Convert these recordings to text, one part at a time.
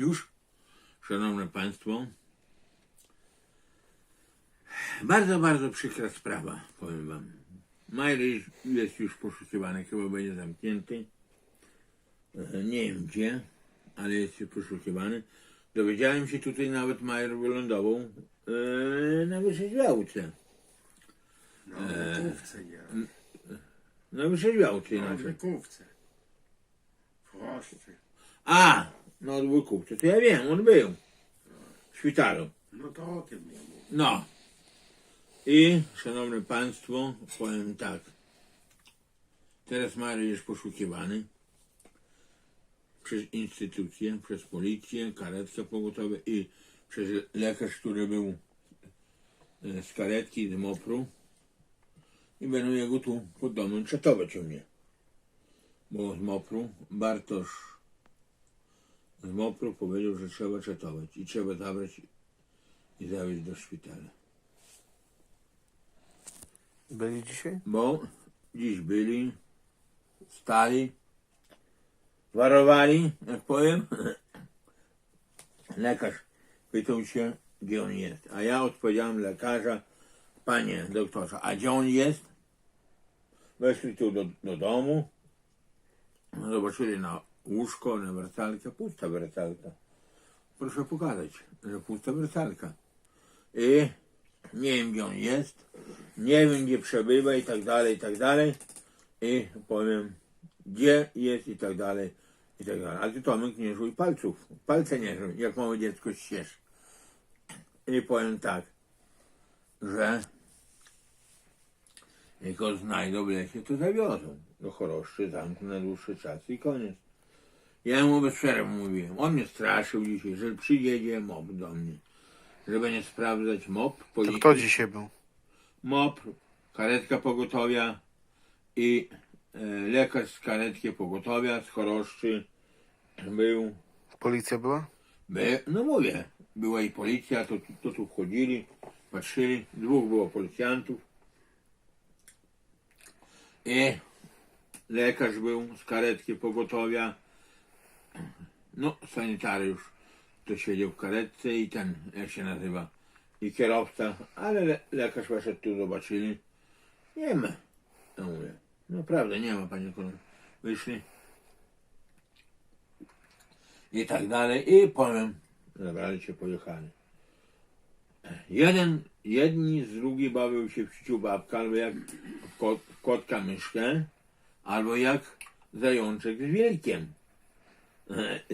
Już, szanowne państwo, bardzo, bardzo przykra sprawa, powiem wam. Major jest- już poszukiwany, chyba będzie zamknięty. E, Nie wiem gdzie, ale jest już poszukiwany. Dowiedziałem się tutaj nawet Major wylądował e, na wyrzeźbiałce. No, w wykówce nie. Na wyrzeźbiałce No, w inaczej. wykówce. W chłoszczy. A, no od wykupcy, to ja wiem, on był w szpitalu. No to o tym nie mówię. No. I, szanowni państwo, powiem tak. Teraz Mariusz jest poszukiwany przez instytucje, przez policję, karetkę pogotową i przez lekarz, który był e, z karetki, z MOPR-u i będą jego tu pod domem czatować u mnie. Bo z MOPR-u Bartosz z MOPR-u powiedział, że trzeba czatować i trzeba zabrać i zawieźć do szpitala. Byli dzisiaj? Bo dziś byli, stali, warowali, jak powiem. Lekarz pytał się, gdzie on jest. A ja odpowiedziałem lekarza, panie doktorze, a gdzie on jest? Weszli tu do, do domu, zobaczyli na łóżko, na wersalkę, pusta wersalka. Proszę pokazać, że pusta wersalka. I nie wiem, gdzie on jest, nie wiem, gdzie przebywa i tak dalej, i tak dalej. I powiem, gdzie jest i tak dalej, i tak dalej. Ale ty Tomek nie żuj palców, palce nie żuj, jak małe dziecko ścież. I powiem tak, że jak go znajdą w lesie, to zawiozą do choroszczy, zamku na dłuższy czas i koniec. Ja mu bez przerwy mówiłem, on mnie straszył dzisiaj, że przyjedzie MOP do mnie, że będzie sprawdzać MOP, To policji. kto dzisiaj był? MOP, karetka pogotowia i e, lekarz z karetki pogotowia z choroszczy był, Policja była? by, no mówię, była i policja, to, to tu wchodzili, patrzyli, dwóch było policjantów i lekarz był z karetki pogotowia, no sanitariusz to siedział w karetce i ten, jak się nazywa, i kierowca, ale le, lekarz weszedł tu, zobaczyli. Nie ma. Ja mówię, naprawdę nie ma, panie kolego. Wyszli. I tak dalej. I powiem, zabrali się, pojechali. Jeden, jedni z drugich bawią się w ciu babka, albo jak kot, kotka myszkę, albo jak zajączek z wilkiem.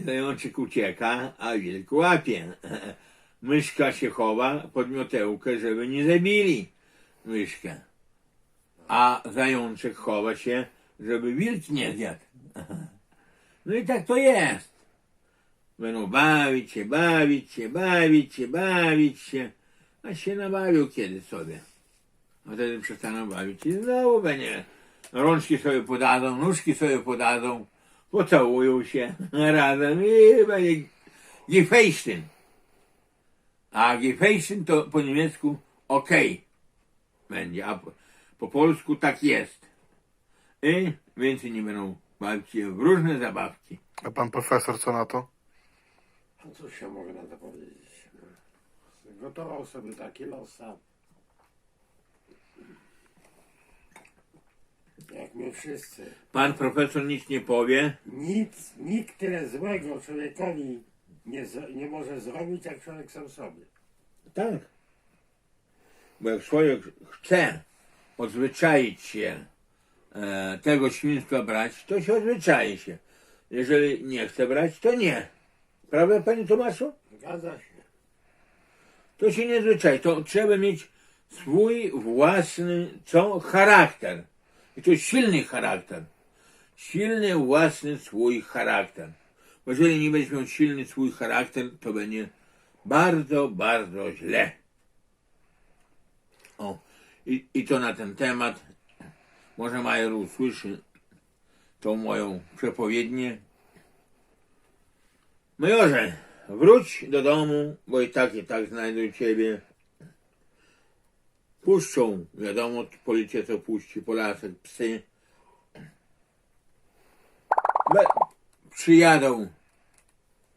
Zajączek ucieka, a wilk łapie. Myszka się chowa pod miotełkę, żeby nie zabili myszkę. A zajączek chowa się, żeby wilk nie zjadł. No i tak to jest. Będą bawić się, bawić się, bawić się, bawić się. A się nabawił kiedy sobie. A wtedy przestaną bawić i znowu będzie. Rączki sobie podadzą, nóżki sobie podadzą, pocałują się razem i będzie Gefechten. A Gefechten to po niemiecku ok będzie, a po, po polsku tak jest. I więcej nie będą bawić się w różne zabawki. A pan profesor co na to? A cóż ja mogę na to powiedzieć? Gotował sobie taki los sam. Jak my wszyscy. Pan profesor nic nie powie, Nic, nikt tyle złego człowiekowi nie, z- nie może zrobić, jak człowiek sam sobie. Tak. Bo jak człowiek chce odzwyczaić się e, tego świństwa brać, to się odzwyczai się. Jeżeli nie chce brać, to nie. Prawda, panie Tomaszu? Zgadza się. To się nie zwyczai. To trzeba mieć swój własny, co? Charakter. I to silny charakter. Silny, własny swój charakter. Bo jeżeli nie będziesz miał silny swój charakter, to będzie bardzo, bardzo źle. O, i, i to na ten temat. Może Major usłyszy tą moją przepowiednię. Majorze, wróć do domu, bo i tak, i tak znajdą ciebie. Puszczą, wiadomo, policja to puści, Polacy, psy. Przyjadą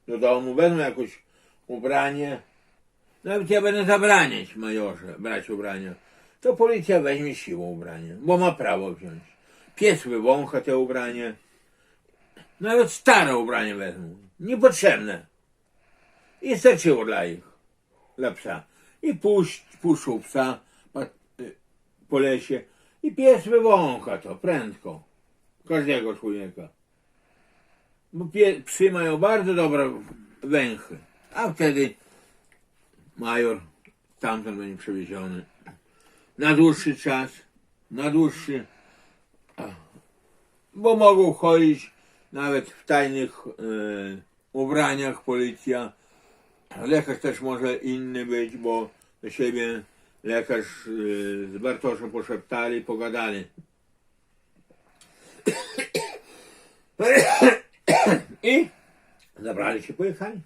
do domu, wezmą jakoś ubranie. Nawet ja będę zabraniać majorze brać ubrania. To policja weźmie siłą ubranie, bo ma prawo wziąć. Pies wywącha te ubranie. Nawet stare ubranie wezmą. Niepotrzebne. I starczyło dla ich. Dla psa. I puść, puszczą psa po lesie. I pies wywącha to prędko. Każdego człowieka. Bo pie, psy mają bardzo dobre węchy. A wtedy major tamten będzie przewieziony. Na dłuższy czas. Na dłuższy. Bo mogą chodzić nawet w tajnych e, ubraniach policja. Lekarz też może inny być, bo do siebie lekarz e, z Bartoszem poszeptali, pogadali. I zabrali się, pojechali.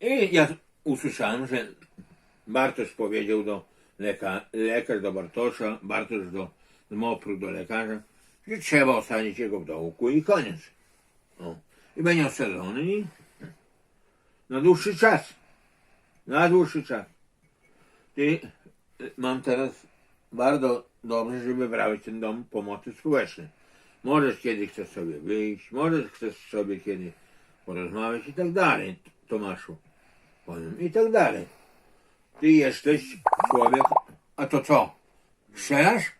I ja usłyszałem, że Bartosz powiedział do leka, lekarz do Bartosza, Bartosz do Mopru do lekarza, że trzeba osadzić jego w dołku i koniec. O. I będzie osadzony na dłuższy czas. Na dłuższy czas. I y, mam teraz bardzo dobrze, żeby wybrałeś ten dom pomocy społecznej. Możesz kiedy chcesz sobie wyjść, możesz chcesz sobie kiedy porozmawiać i tak dalej, Tomaszu. Powiem, i tak dalej. Ty jesteś człowiek, a to co? Strzelasz?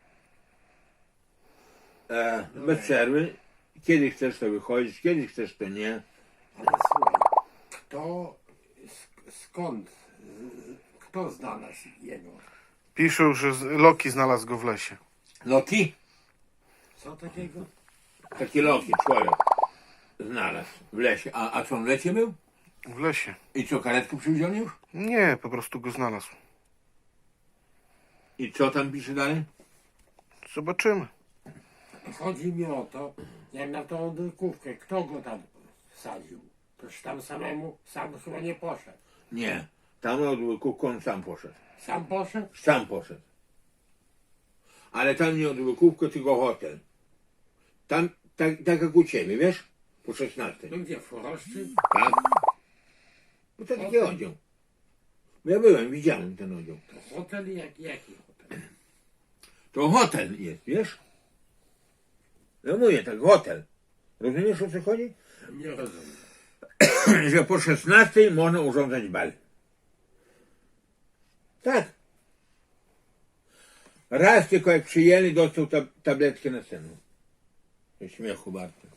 E, bez przerwy. Kiedy chcesz to wychodzić, kiedy chcesz to nie. Ale słuchaj, kto, skąd, kto znalazł jego? Piszą, że Loki znalazł go w lesie. Loki? Co takiego? Taki Loki, człowiek. Znalazł w lesie. A, a co on w lesie był? W lesie. I co, karetkę już? Nie, po prostu go znalazł. I co tam pisze dalej? Zobaczymy. Chodzi mi o to, jak na tą drukówkę, kto go tam wsadził? Toż tam samemu, sam chyba nie poszedł. Nie. Tam odwyku on sam poszedł. Sam poszedł? Sam poszedł. Ale tam nie odwykówkę, tylko hotel. Tam, tak, tak jak u ciebie, wiesz? Po 16. No gdzie, w Choroszczy? Tak? No to taki oddział. Bo Ja byłem, widziałem ten oddział. To hotel, jak, jaki hotel? To hotel jest, wiesz? Ja mówię tak, hotel. Rozumiesz o co chodzi? Nie rozumiem. Że po 16 można urządzać bal. Tak. Raz tylko jak przyjęli, dostał tab- tabletkę na. Ze śmiechu bardzo.